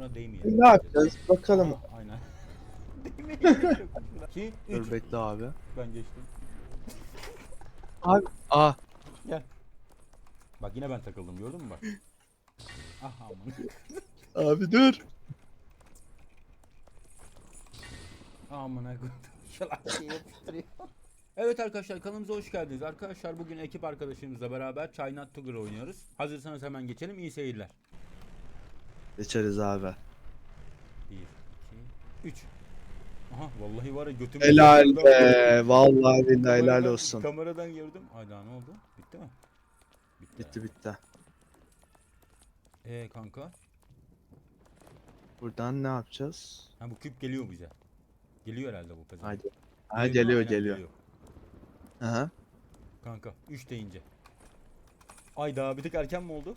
Buna değmeyelim. Ne yapacağız? Bakalım. Aha, aynen. değmeyelim. 2, 3. Dur bekle abi. Ben geçtim. Aa Bak yine ben takıldım gördün mü bak. Ah aman. abi dur. Aman ha Şalak şey yapıştırıyor. Evet arkadaşlar kanalımıza hoş geldiniz. Arkadaşlar bugün ekip arkadaşımızla beraber China Not Together oynuyoruz. Hazırsanız hemen geçelim. İyi seyirler. Geçeriz abi. 1, 2, 3. Aha vallahi var ya götümü... Helal be. Vallahi billahi helal Kameradan- olsun. Kameradan gördüm. Hayda ne oldu? Bitti mi? Bitti bitti. Ee kanka. Buradan ne yapacağız? Ha bu küp geliyor bize. Geliyor herhalde bu pezevenk. Haydi. Ha Geliyor geliyor Aynen, geliyor. Aha. Kanka 3 deyince. Ay daha bir tık erken mi oldu?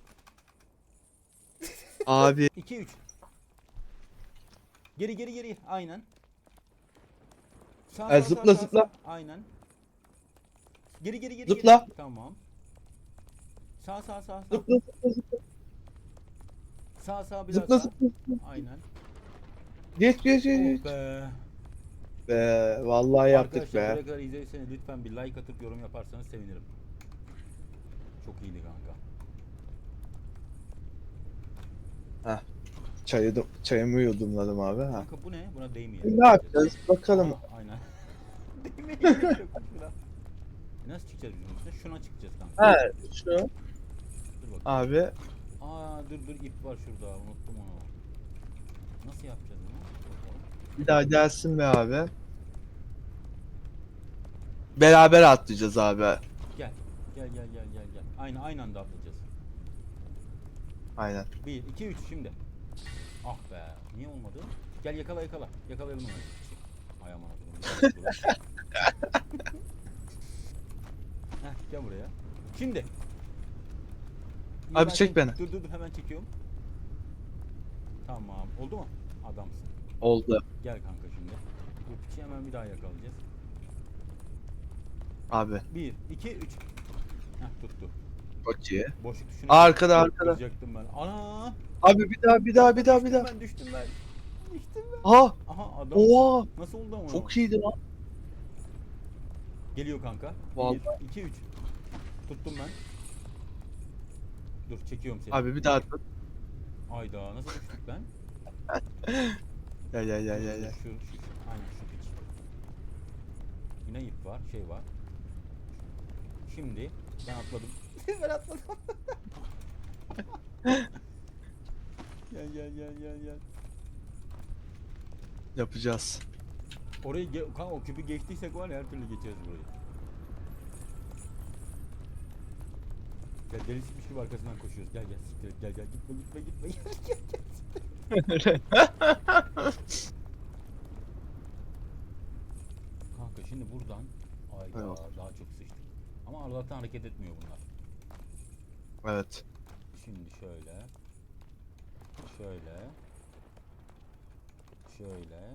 Abi 2 3. Geri geri geri aynen. Sağ, E, zıpla, zıpla. Aynen. Geri geri geri. Zıpla. Geri. Tamam. Sağ sağ sağ sağ. zıpla zıpla zıpla Sağ sağ bir daha zıpla sağ. zıpla. zıpla. Aynen. Geç geç geç. Oh geç. be. Be vallahi yaptık Arkadaşlar be. buraya kadar izlediyseniz lütfen bir like atıp yorum yaparsanız sevinirim. Çok iyiydi kanka. Çayı çayımı yudumladım abi ha. Kanka bu ne? Buna değmeyelim. Ne yapacağız? Bakalım. Aa, aynen. değmeyelim. Nasıl çıkacağız bizim üstüne? Şuna çıkacağız kanka. Ha şu Dur bakalım. abi Aa dur dur ip var şurada. Unuttum onu. Nasıl yapacağız bunu? Bir daha gelsin be abi. Beraber atlayacağız abi. Gel. Gel gel gel gel gel. Aynı aynı anda atlayacağız. Aynen. 1 2 3 şimdi. Ah be. Niye olmadı? Gel yakala yakala. Yakalayalım onu. Ay aman Allah'ım. Heh, gel buraya. Şimdi. İyi Abi çek- beni. Dur dur dur hemen çekiyorum. Tamam. Oldu mu? Adamsın. Oldu. Gel kanka şimdi. Bu piçi hemen bir daha yakalayacağız. Abi. 1 2 3. Heh tuttu. Çok iyi. Boşluk tuşuna Arkada, arkada. Kıracaktım ben. Ana! Abi bir daha bir daha bir daha bir daha. Ben düştüm ben. Düştüm ben. Ha! Aha adam. Oha! Nasıl oldu ama? Çok iyiydi lan. Geliyor kanka. Vallahi. 1 2 3. Tuttum ben. Dur çekiyorum seni. Abi bir daha tut. Ayda nasıl düştük ben? Gel gel gel gel. gel. Şu, şu, şu. Aynen şu piç. Yine ip var, şey var. Şimdi ben atladım. Ben atladım. gel gel gel gel gel. Yapacağız. Orayı ge kanka o küpü geçtiysek var ya her türlü geçeriz burayı. Gel deli sıkmış gibi arkasından koşuyoruz. Gel gel siktir et, gel gel gitme gitme gitme gel gel gel. Kanka şimdi buradan ay daha, Evet. daha çok sıçtık. Ama Allah'tan hareket etmiyor bunlar. Evet. Şimdi şöyle. Şöyle. Şöyle.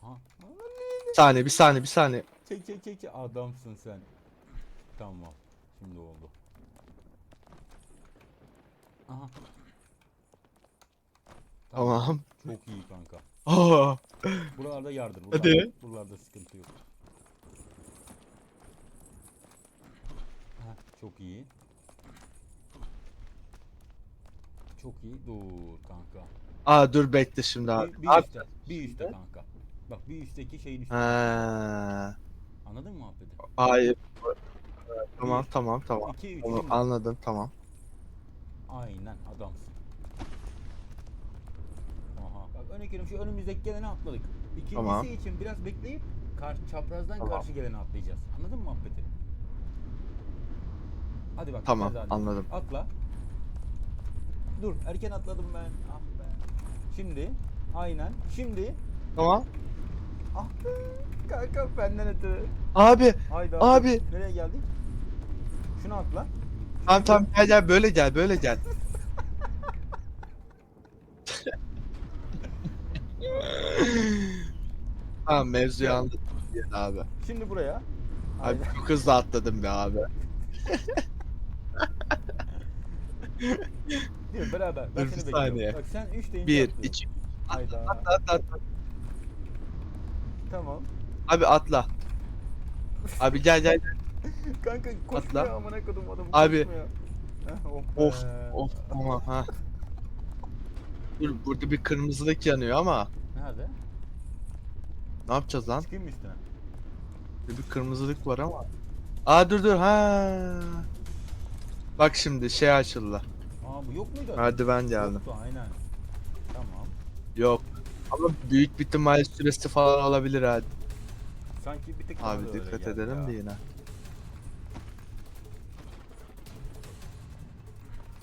Ha. Bir saniye bir saniye bir saniye. Çek çek çek. Adamsın sen. Tamam. Şimdi oldu. Aha. Tamam. Çok iyi kanka. Aa! Buralarda yardır. Hadi. Buralarda, buralarda sıkıntı yok. Heh, çok iyi. Çok iyi. Dur kanka. Aa dur bekle şimdi abi. Bir, bir üstte. Bir üstte kanka. Bak bir üstteki şeyin üstü. Ha. Anladın mı muhabbeti? Hayır. Tamam tamam tamam. 2 3 Onu anladım tamam. Aynen adamsın. Aha. Bak örnek veriyorum şu önümüzdeki geleni atladık. İkincisi Tamam. için biraz bekleyip karşı çaprazdan Tamam. karşı geleni atlayacağız. Anladın mı muhabbeti? Hadi bak. Tamam hadi, anladım. Atla. Dur erken atladım ben. Ah be. Şimdi. Aynen. Şimdi. Tamam. Ah be. Kanka benden ötürü. Abi Hayda. Abi. Nereye geldik? Şunu atla. tamam tamam gel gel böyle gel böyle gel. tamam mevzuyu anladım abi. Şimdi buraya. Abi Aynen. çok hızlı atladım be abi. Bekliyorum beraber. Ben Dur, seni bir bekliyorum. saniye. Bak sen 3 deyince 1, atlıyorum. 2, Hayda. atla atla atla. Tamam. Abi atla. Abi gel gel. gel. Kanka koşmuyor Atla. amına kodum adamı Abi. koşmuyor. Heh, oh Of be. of tamam ha. Dur burada bir kırmızılık yanıyor ama Nerede? ne yapacağız lan? Çıkayım mı üstüne? Bir kırmızılık var ama. Aa dur dur ha. Bak şimdi şey açıldı. Aa bu yok muydu? Merdiven geldi. Yoktu aynen. Tamam. Yok. Ama büyük bir ihtimal süresi falan olabilir hadi. Sanki bir tık da Abi öyle dikkat geldi edelim ya. de yine.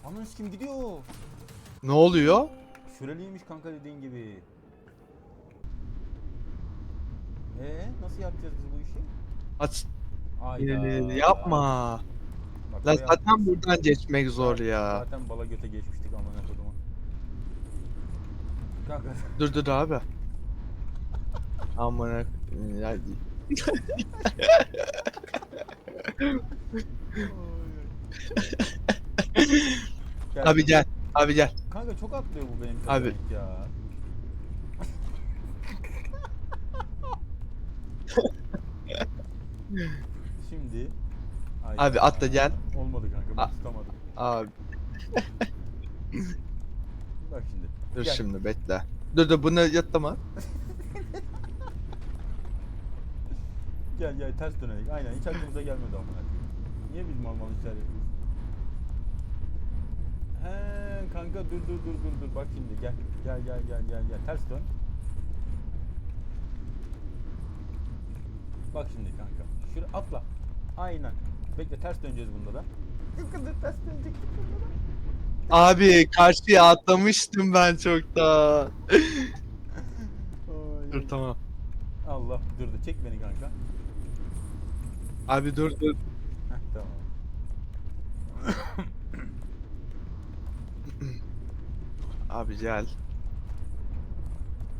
Ananı kim gidiyor? Ne oluyor? Süreliymiş kanka dediğin gibi. Ee nasıl yapacağız biz bu işi? Aç. Ayda. Yapma. Bak, Lan o zaten buradan geçmek zor ya. Zaten bala göte geçmiştik amına kodumu. Kanka Dur dur abi. Amına ya. Abi gel. Abi gel. Kanka çok atlıyor bu benim Abi. pezevenk ya. Şimdi Hayda. Abi atla gel. Olmadı kanka A- tutamadım. Abi Bak şimdi. dur Gel. şimdi bekle. Dur dur bunu yatlama. Gel gel ters dönelim. Aynen hiç aklımıza gelmedi amına koyayım. Niye biz mal mal işler yapıyoruz? He kanka dur dur dur dur dur bak şimdi gel. Gel gel gel gel gel ters dön. Bak şimdi kanka. Şuraya atla. Aynen. Bekle ters döneceğiz bunda da. Kanka dur ters dönecektik bunda da. Abi karşıya atlamıştım ben çoktan. Ay, Dur tamam. Allah dur dur çek beni kanka. Abi dur dur. Heh tamam. Abi gel.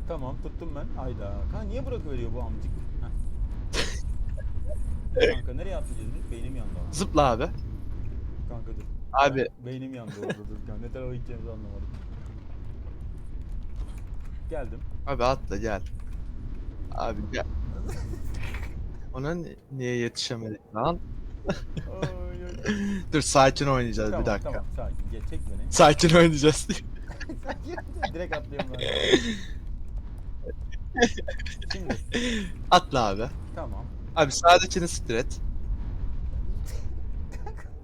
Tamam tuttum ben. Ayda. Kanka niye bırakıveriyor bu amcık? Kanka nereye atlayacağız biz? Beynim yandı ama. Zıpla abi. Kanka dur. Abi beynim yandı orada dur. Kanka ne tarafa gideceğimizi anlamadım. Geldim. abi atla gel. Abi gel. Ona ni- niye yetişemedik lan? Dur sakin oynayacağız tamam, bir dakika. Tamam sakin. Gel çek beni. Sakin oynayacağız. sakin. Direkt atlıyorum ben. Şimdi Atla abi. tamam. Abi sağdakini stret.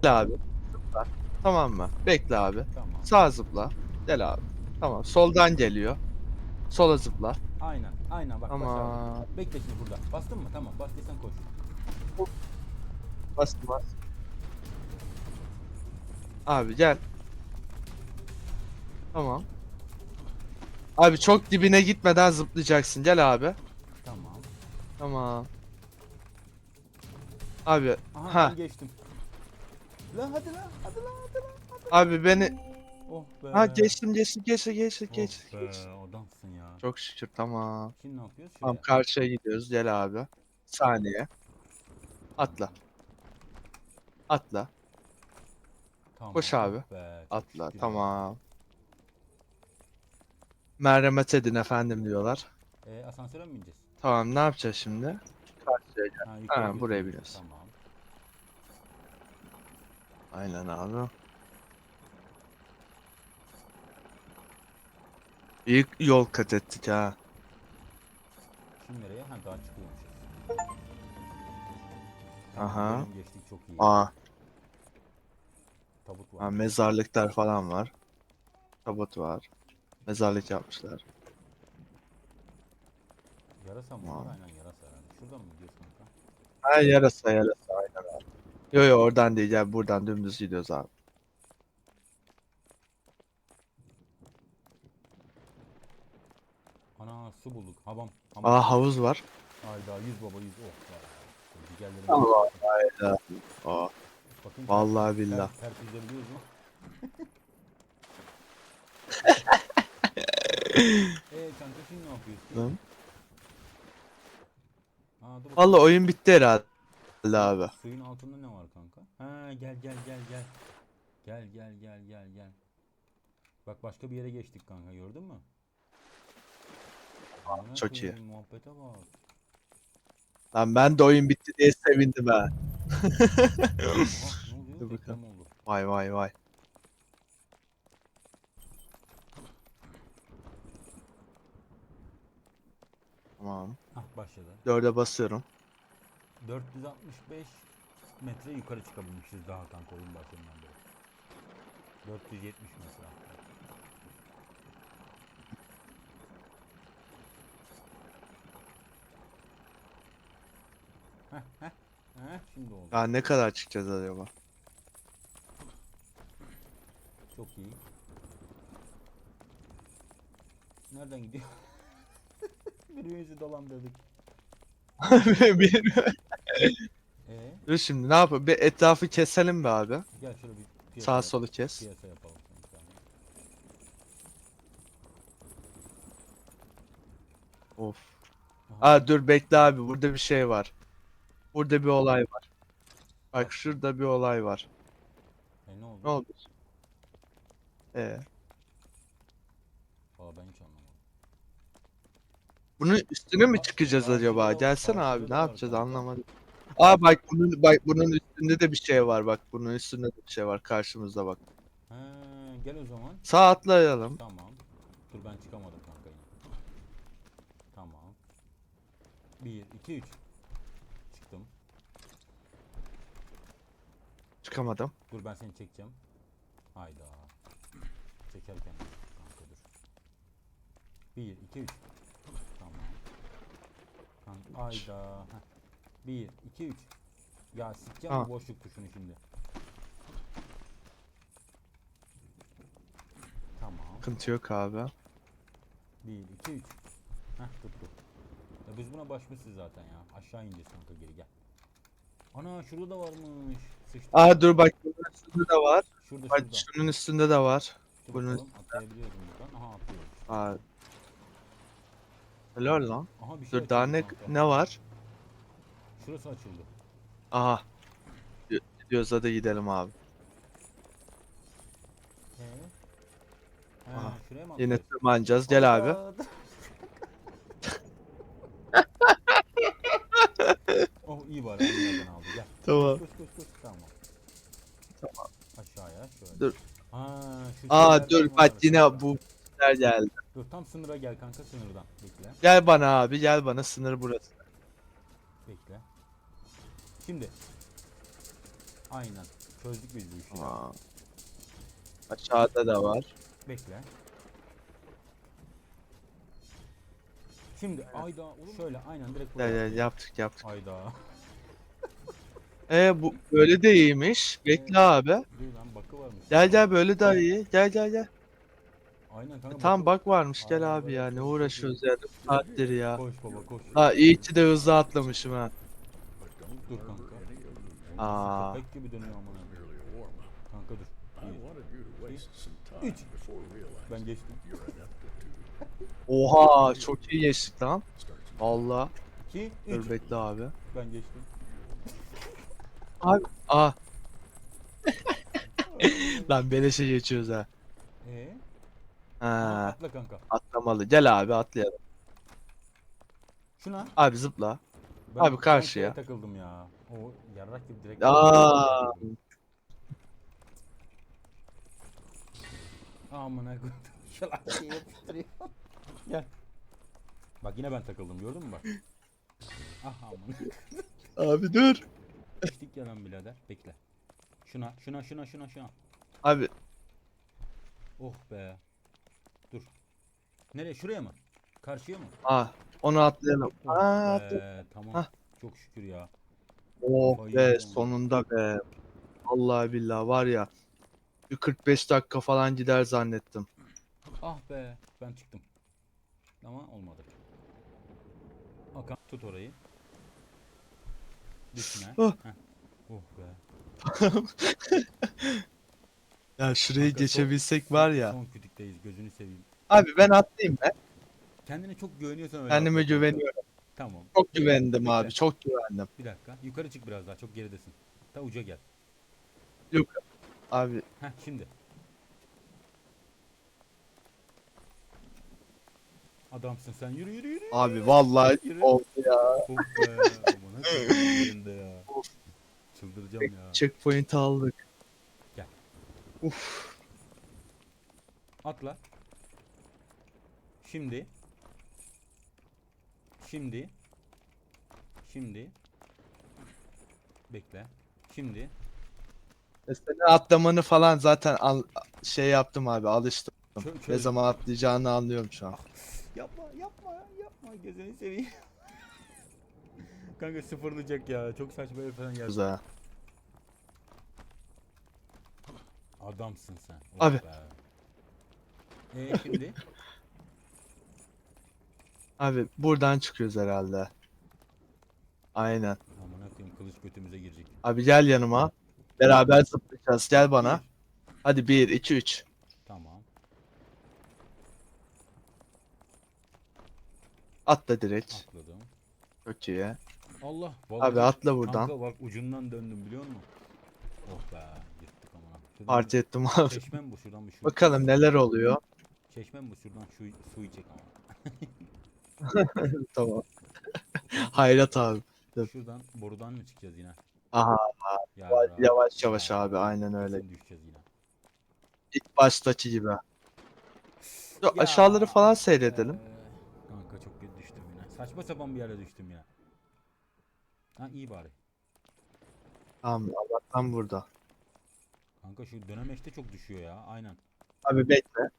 Bekle abi. Zıpla. Tamam mı? Bekle abi. Tamam. Sağ zıpla. Gel abi. Tamam. Soldan geliyor. Sola zıpla. Aynen. Aynen bak Ama başardım. Bekle şimdi burada. Bastın mı? Tamam. Bastıysan koş. bas bas. Abi gel. Tamam. Abi çok dibine gitmeden zıplayacaksın. Gel abi. Tamam. Tamam. Abi Aha ha ben geçtim. La hadi la hadi la hadi la. abi beni Oh be. ha geçtim geçtim geçtim geçtim Oh geçtim. be geçtim. adamsın ya. Çok şükür tamam. Şimdi ne yapıyoruz? Tamam Şuraya. karşıya gidiyoruz. Gel abi. Saniye. Atla. Atla. Tamam. koş abi. oh be, çok Atla. şükür. Tamam. Merhamet edin efendim diyorlar. Ee, asansöre mi bineceğiz? Tamam ne yapacağız şimdi? Gel. Ha, yukarı Ha, buraya biniyoruz. Tamam. Aynen abi. İyi yol kat ettik ha. Şimdi nereye? Ha daha çıkıyormuş. Aha. bölüm Geçtik çok iyi. Aa, Tabut var. ha, mezarlıklar falan var. Tabut var. Mezarlık yapmışlar. Yarasa mı? Var? Aynen yarasa. Şuradan mı gidiyorsun kanka? Ha yarasa yarasa aynen abi. Yo yo oradan değil gel buradan dümdüz gidiyoruz abi. Ana su bulduk. Hamam. Hamam. Aa havuz var. Hayda yüz baba yüz. Oh. Ciğerlerim. Allah hayda. Aa, Bakayım. vallahi ter- billah. Ter, ters yüzebiliyoruz mu? Eee kanka şimdi ne yapıyorsun? Lan. Aa, dur. Vallahi oyun bitti herhalde abi. Suyun altında ne var kanka? Ha gel gel gel gel. Gel gel gel gel gel. Bak başka bir yere geçtik kanka gördün mü? Amına çok iyi. koyayım, Muhabbete bak. Lan ben de oyun bitti diye sevindim ha. Ne oluyor? Dur bakalım. Deprem oldu. Vay vay vay. Tamam. Ah başladı. Dörde basıyorum. 465 metre yukarı çıkabilmişiz daha kanka oyun başından beri. 470 mesela. Heh heh heh şimdi oldu. Ya ne kadar çıkacağız acaba? Çok iyi. Nereden gidiyor? Birbirimizi dolandırdık. Bir- Ee, Dur şimdi ne yapalım? Bir etrafı keselim be abi. gel şöyle bir piyasa, Sağ yap- solu kes. piyasa yapalım. bir. Of. Aha. Aa dur bekle abi burada bir şey var. Burada bir olay var. Bak şurada bir olay var. E ne oldu? Ne oldu? Ee, Valla ben hiç anlamadım. Bunun üstüne mi çıkacağız acaba? karşıda abi ne yapacağız anlamadım. Aa bak bunun bak bunun üstünde de bir şey var bak. Bunun üstünde de bir şey var karşımızda bak. He, gel o zaman. Sağ atlayalım. Tamam. Dur ben çıkamadım kanka. Tamam. 1, 2, 3. Çıktım. Çıkamadım. Dur ben seni çekeceğim. Hayda. Çekerken kanka dur. 1, 2, 3. Kanka hayda. 1, 2, 3. Ya sikeceğim Ha. bu boşluk tuşunu şimdi. Tamam. Sıkıntı yok abi. 1, 2, 3. Heh tuttu. Ya biz buna başmışız zaten ya. Aşağı ineceğiz kanka geri gel. Ana şurada da varmış. Sıçtı. Aa dur bak bunun üstünde de var. Şurada Bak şurada. şunun üstünde de var. Dur bunun- bakalım, atlayabiliyoruz buradan. Aha atlıyoruz. Aa. Helal lan. Aha bir şey Dur daha açıldı ne kanka. ne var? Şurası açıldı. Aha. Diyoruz hadi gidelim abi. He. He, Aha, şuraya mı Yine atlıyoruz? tırmanacağız. Gel abi. Aa, oh iyi bari aldı gel. Tamam. Koş koş koş tamam. Aşağıya şöyle. Dur. Ha, şu Aa şeylerden dur var bak yine şurada. bu yer geldi. Sınıra gel kanka sınırdan. Bekle. Gel bana abi gel bana sınır burası. Bekle. Şimdi. Aynen. Çözdük biz bu işi. Aa. Aşağıda da var. Bekle. Şimdi ayda şöyle aynen direkt buraya. Gel gel atlayalım. yaptık yaptık. Ayda. E bu böyle de iyiymiş. Bekle abi. Dur lan bakı varmış. Gel gel böyle daha iyi. Gel gel gel. Aynen kanka. E, bakı- bak varmış gel Aynen, abi ya ne uğraşıyoruz iyi. ya. Saattir ya. Koş baba koş. Ha iyi ki de hızlı atlamışım ha. Dur kanka. Aa. Köpek gibi dönüyor amına. Kanka dur. Bir, Üç. Ben geçtim. Oha çok iyi geçtik lan. 2, Dur 3. bekle abi. Ben geçtim. Abi. Aa. Lan beleşe geçiyoruz ha. Ee? Ha. Atla kanka. Atlamalı. Gel abi atlayalım. Şuna. Abi zıpla. Ben Abi karşıya. şeye takıldım ya. O yarrak gibi direkt. Aa. Aman ha koydum. Şalak şey yapıştırıyor. Gel. Bak yine ben takıldım gördün mü bak. Ah aman. Abi dur. Geçtik ya lan birader. Bekle. Şuna şuna şuna şuna şuna. Abi Oh be. Nereye şuraya mı? Karşıya mı? ah onu atlayalım. Aa, be. Tamam. Hah. Çok şükür ya. Oh Kafayı be sonunda be. Allah billah var ya. Bir 45 dakika falan gider zannettim. Ah be. Ben çıktım. Ama olmadı. Hakan tut orayı. Düşme. Oh. Heh. Oh be. Ya şurayı Kanka, son- geçebilsek var ya. Son kütükteyiz gözünü seveyim. Abi ben atlayayım ben. Kendine çok güveniyorsan öyle Kendime atla güveniyorum. Tamam. Çok güvendim Bekle. abi. Çok güvendim. Bir dakika. Yukarı çık biraz daha. Çok geridesin. Ta uca gel. Abi Heh şimdi. Adamsın sen yürü yürü yürü. Abi vallahi Yürü. oldu ya. Of be. Aman koyayım yerinde ya. Çıldıracağım ya. Checkpoint aldık. Gel. Uf. Atla. Şimdi. Şimdi. Şimdi. Bekle. Şimdi. Mesela atlamanı falan zaten al- şey yaptım abi alıştım. Çö- Ne çöz- zaman atlayacağını anlıyorum şu an. Yapma yapma yapma gözünü seveyim. Kanka sıfırlayacak ya. Çok saçma bir falan geldi. Güzel. Adamsın sen. Of Abi. be. Ee şimdi? Abi buradan çıkıyoruz herhalde. Aynen. Aman koyayım kılıç götümüze girecek. Abi gel yanıma. Beraber zıplayacağız. Gel bana. Hadi 1 2 3. Tamam. Atla direkt. Atladım. Çok iyi. Allah. Abi atla buradan. Kanka bak ucundan döndüm biliyor musun? Oh be. Yırttık ama. Parti ettim abi. Çeşmem bu şuradan bir şu. Bakalım neler oluyor. Çeşmem bu şuradan şu su içecek ama. Tamam. Hayrat abi. Şuradan borudan mı çıkacağız yine? Aha Ya yavaş yavaş abi, aynen öyle. Düşeceğiz yine. ilk baştaki gibi. Ya. aşağıları falan seyredelim. Ee, kanka çok kötü düştüm yine. Saçma sapan bir yere düştüm ya. Ha iyi bari. Tamam Allah'tan burada. Kanka şu dönemeçte çok düşüyor ya. Aynen. Abi bekle.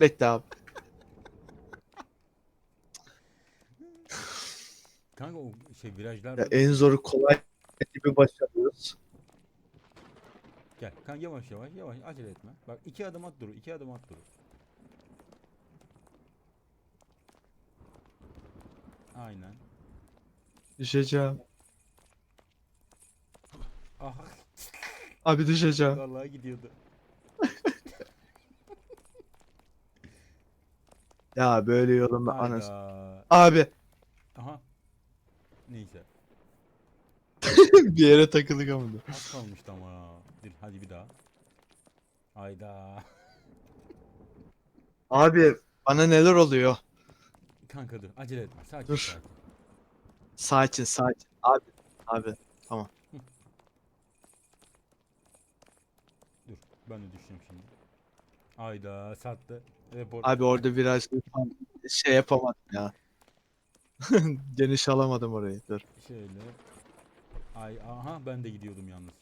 Bekle abi. Kanka o şey virajlar Ya en zoru kolay gibi başarıyoruz. Gel. Kanka yavaş yavaş yavaş acele etme. Bak iki adım at dur. iki adım at dur. Aynen. Düşeceğim. Aha. Abi düşeceğim. Vallahi gidiyordu. Ya böyle yolun anası. Hayda. Abi Aha. Neyse. bir yere takıldık ama. Az kalmıştı ama. Dur hadi bir daha. Hayda. Abi bana neler oluyor? Kanka dur acele etme. Sakin Dur. sakin. Sakin sakin. Abi abi. Dur. Ben de düşeceğim şimdi. Hayda sattı. Report. Abi orada biraz şey yapamadım ya. Geniş alamadım orayı. Dur. Şöyle. Ay aha ben de gidiyordum yalnız.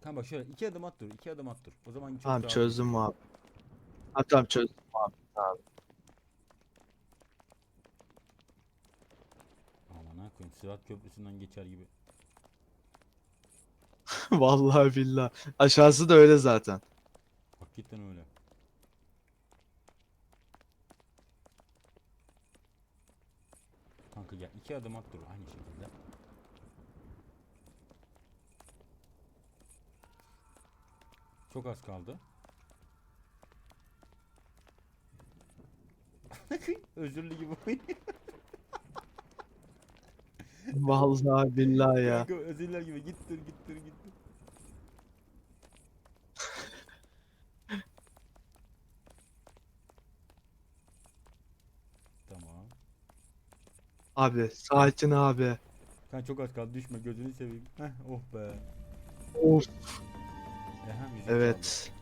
Tamam bak şöyle iki adım at dur. iki adım at dur. O zaman çok Tamam daha- çözdüm abi. Ha tamam çözdüm abi. Tamam. Aman ha koyayım Sırat Köprüsü'nden geçer gibi. Vallahi billahi. Aşağısı da öyle zaten. Hakikaten öyle. Kanka gel iki adım at dur aynı şekilde. Çok az kaldı. Özürlü gibi oynuyor. Vallahi billahi ya. Özürler gibi gittir gittir gittir. Tamam. Abi sakin abi. Kanka çok az kaldı düşme gözünü seveyim. Heh oh be. Of. Ehe, müzik çaldı. Evet.